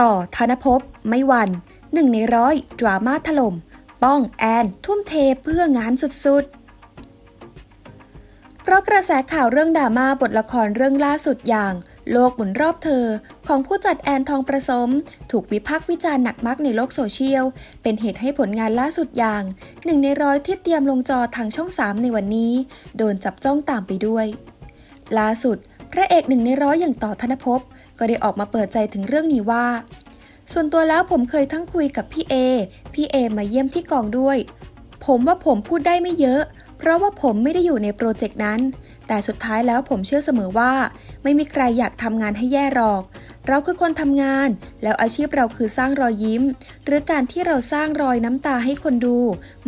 ต่อธนภพไม่วันหนึ่งในร้อยดราม่าถล่ม ป้องแอน ทุ่มเทเพื่องานสุดๆ เพราะกระแสข่าวเรื่องดราม่าบทละครเรื่องล่าสุดอย่าง โลกหมุนรอบเธอ ของผู้จัดแอนทองประสม ถูกวิพากษ์วิจารณ์หนักมากในโลกโซเชียล เป็นเหตุให้ผลงานล่าสุดอย่างหนึ่งในร้อยที่เตรียมลงจอทางช่อง 3 ในวันนี้ โดนจับจ้องตามไปด้วย ล่าสุด พระเอกหนึ่งในร้อยอย่างต่อธนภพ ก็ได้ออกมาเปิดใจถึงเรื่องนี้ว่า ส่วนตัวแล้วผมเคยทั้งคุยกับพี่เอ พี่เอมาเยี่ยมที่กองด้วย ผมว่าผมพูดได้ไม่เยอะ เพราะว่าผมไม่ได้อยู่ในโปรเจกต์นั้น แต่สุดท้ายแล้วผมเชื่อเสมอว่า ไม่มีใครอยากทำงานให้แย่หรอกเราคือคนทำงาน แล้วอาชีพเราคือสร้างรอยยิ้ม หรือการที่เราสร้างรอยน้ำตาให้คนดู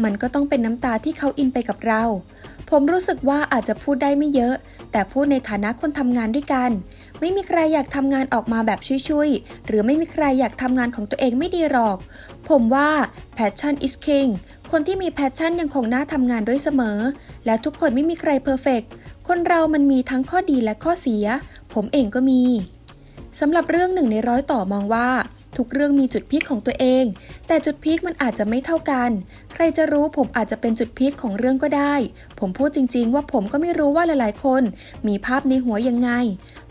มันก็ต้องเป็นน้ำตาที่เขาอินไปกับเรา ผมรู้สึกว่าอาจจะพูดได้ไม่เยอะ แต่พูดในฐานะคนทำงานด้วยกัน ไม่มีใครอยากทำงานออกมาแบบชุยๆ หรือไม่มีใครอยากทำงานของตัวเองไม่ดีหรอก ผมว่า passion is king คนที่มี passion ยังคงน่าทำงานด้วยเสมอ และทุกคนไม่มีใครเพอร์เฟกคนเรามันมีทั้งข้อดีและข้อเสีย ผมเองก็มีสำหรับเรื่องหนึ่งในร้อยต่อมองว่า ทุกเรื่องมีจุดพีคของตัวเอง แต่จุดพีคมันอาจจะไม่เท่ากัน ใครจะรู้ผมอาจจะเป็นจุดพีคของเรื่องก็ได้ ผมพูดจริง ๆ ว่าผมก็ไม่รู้ว่าหลาย ๆ คน มีภาพในหัวยังไง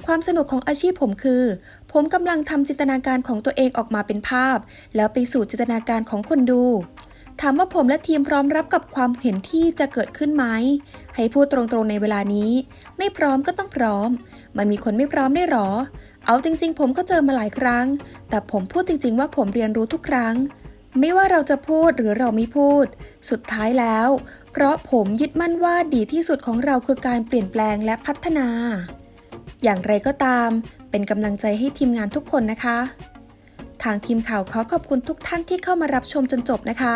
ความสนุกของอาชีพผมคือ ผมกำลังทำจินตนาการของตัวเองออกมาเป็นภาพ แล้วไปสู่จินตนาการของคนดู ถามว่าผมและทีมพร้อมรับกับความเห็นที่จะเกิดขึ้นไหม ให้พูดตรงๆในเวลานี้ ไม่พร้อมก็ต้องพร้อม มันมีคนไม่พร้อมได้หรอ เอาจริง ๆ ผมก็เจอมาหลายครั้ง แต่ผมพูดจริง ๆ ว่าผมเรียนรู้ทุกครั้ง ไม่ว่าเราจะพูดหรือเราไม่พูด สุดท้ายแล้ว เพราะผมยึดมั่นว่าดีที่สุดของเราคือการเปลี่ยนแปลงและพัฒนา อย่างไรก็ตาม เป็นกำลังใจให้ทีมงานทุกคนนะคะทางทีมข่าวขอขอบคุณทุกท่านที่เข้ามารับชมจนจบนะคะ